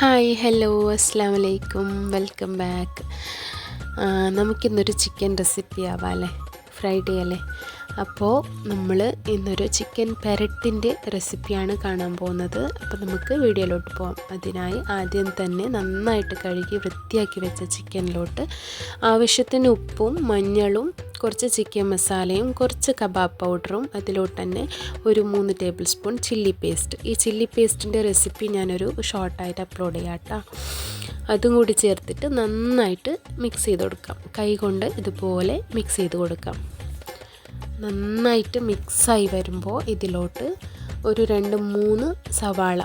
Hi hello അസ്സാം വലൈക്കും welcome back. നമുക്കിന്നൊരു ചിക്കൻ റെസിപ്പി ആവാം അല്ലേ ഫ്രൈഡേ അല്ലേ? അപ്പോൾ നമ്മൾ ഇന്നൊരു ചിക്കൻ പെരട്ടിന്റെ റെസിപ്പിയാണ് കാണാൻ പോകുന്നത്. അപ്പോൾ നമുക്ക് വീഡിയോയിലോട്ട് പോകാം അതിനായി ആദ്യം തന്നെ നന്നായിട്ട് കഴുകി വൃത്തിയാക്കി വെച്ച ചിക്കനിലോട്ട് ആവശ്യത്തിന് ഉപ്പും മഞ്ഞളും കുറച്ച് ചിക്കൻ മസാലയും കുറച്ച് കബാബ് പൗഡറും അതിലോട്ട് തന്നെ ഒരു മൂന്ന് ടേബിൾ സ്പൂൺ ചില്ലി പേസ്റ്റ്. ഈ ചില്ലി പേസ്റ്റിന്റെ റെസിപ്പി ഞാനൊരു ഷോർട്ടായിട്ട് അപ്ലോഡ് ചെയ്യാം കേട്ടോ അതും കൂടി ചേർത്തിട്ട് നന്നായിട്ട് മിക്സ് ചെയ്ത് കൊടുക്കാം. കൈ കൊണ്ട് ഇതുപോലെ മിക്സ് ചെയ്ത് കൊടുക്കാം. നന്നായിട്ട് മിക്സായി വരുമ്പോൾ ഇതിലോട്ട് ഒരു രണ്ട് മൂന്ന് സവാള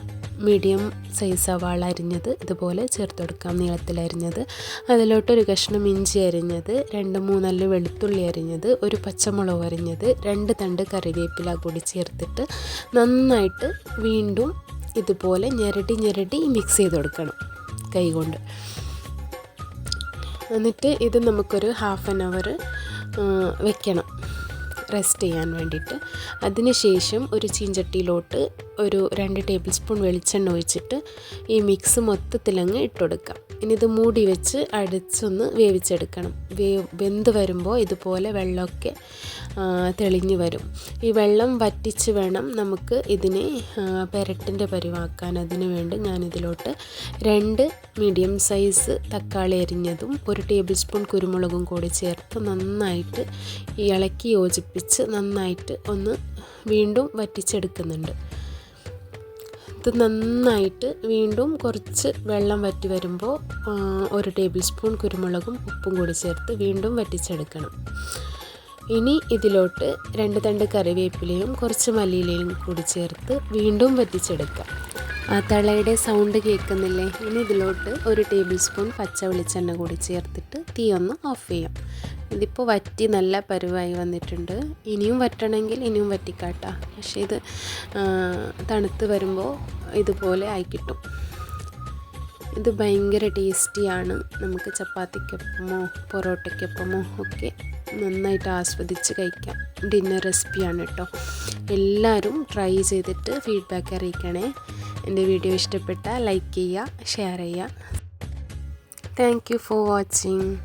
മീഡിയം സൈസ് സവാള അരിഞ്ഞത് ഇതുപോലെ ചേർത്ത് കൊടുക്കാം നീളത്തിൽ അരിഞ്ഞത്. അതിലോട്ടൊരു കഷ്ണം ഇഞ്ചി അരിഞ്ഞത് രണ്ട് മൂന്നല്ല വെളുത്തുള്ളി അരിഞ്ഞത് ഒരു പച്ചമുളക് അരിഞ്ഞത് രണ്ട് തണ്ട് കറിവേപ്പില കൂടി ചേർത്തിട്ട് നന്നായിട്ട് വീണ്ടും ഇതുപോലെ ഞെരടി ഞെരടി മിക്സ് ചെയ്ത് കൊടുക്കണം കൈകൊണ്ട് എന്നിട്ട് ഇത് നമുക്കൊരു ഹാഫ് ആൻ അവർ വെക്കണം. റെസ്റ്റ് ചെയ്യാൻ വേണ്ടിയിട്ട്. അതിനുശേഷം ഒരു ചീഞ്ചട്ടിയിലോട്ട് ഒരു രണ്ട് ടേബിൾ സ്പൂൺ വെളിച്ചെണ്ണ ഒഴിച്ചിട്ട് ഈ മിക്സ് മൊത്തത്തിലങ്ങ് ഇട്ടുകൊടുക്കാം ഇനി ഇത് മൂടി വെച്ച് അടിച്ചൊന്ന് വേവിച്ചെടുക്കണം. വേവ് വെന്ത് വരുമ്പോൾ ഇതുപോലെ വെള്ളമൊക്കെ തെളിഞ്ഞു വരും. ഈ വെള്ളം വറ്റിച്ച് വേണം നമുക്ക് ഇതിനെ പെരട്ടിന്റെ പരിവാക്കാൻ. അതിന് വേണ്ടി ഞാനിതിലോട്ട് രണ്ട് മീഡിയം സൈസ് തക്കാളി അരിഞ്ഞതും ഒരു ടേബിൾ സ്പൂൺ കുരുമുളകും കൂടി ചേർത്ത് നന്നായിട്ട് ഇളക്കി യോജിപ്പിച്ച് നന്നായിട്ട് ഒന്ന് വീണ്ടും വറ്റിച്ചെടുക്കുന്നുണ്ട്. ഇത് നന്നായിട്ട് വീണ്ടും കുറച്ച് വെള്ളം വറ്റി വരുമ്പോൾ ഒരു ടേബിൾ സ്പൂൺ കുരുമുളകും ഉപ്പും കൂടി ചേർത്ത് വീണ്ടും വറ്റിച്ചെടുക്കണം. ഇനി ഇതിലോട്ട് രണ്ട് തണ്ട് കറിവേപ്പിലയും കുറച്ച് മല്ലിയിലയും കൂടി ചേർത്ത് വീണ്ടും വറ്റിച്ചെടുക്കാം. ആ തളയുടെ സൗണ്ട് കേൾക്കുന്നില്ലേ? ഇനി ഇതിലോട്ട് ഒരു ടേബിൾ സ്പൂൺ പച്ച വെളിച്ചെണ്ണ കൂടി ചേർത്തിട്ട് തീ ഒന്ന് ഓഫ് ചെയ്യാം. ഇതിപ്പോൾ വറ്റി നല്ല പരുവായി വന്നിട്ടുണ്ട്. ഇനിയും വറ്റണമെങ്കിൽ ഇനിയും വറ്റിക്കാട്ടാ. പക്ഷേ ഇത് തണുത്ത് വരുമ്പോൾ ഇതുപോലെ ആയി കിട്ടും. ഇത് ഭയങ്കര ടേസ്റ്റിയാണ്. നമുക്ക് ചപ്പാത്തിക്കൊപ്പമോ പൊറോട്ടയ്ക്കൊപ്പമോ ഒക്കെ നന്നായിട്ട് ആസ്വദിച്ച് കഴിക്കാം. ഡിന്നർ റെസിപ്പിയാണ് കേട്ടോ എല്ലാവരും ട്രൈ ചെയ്തിട്ട് ഫീഡ്ബാക്ക് അറിയിക്കണേ. എന്റെ വീഡിയോ ഇഷ്ടപ്പെട്ടാൽ ലൈക്ക് ചെയ്യുക ഷെയർ ചെയ്യുക. Thank you for watching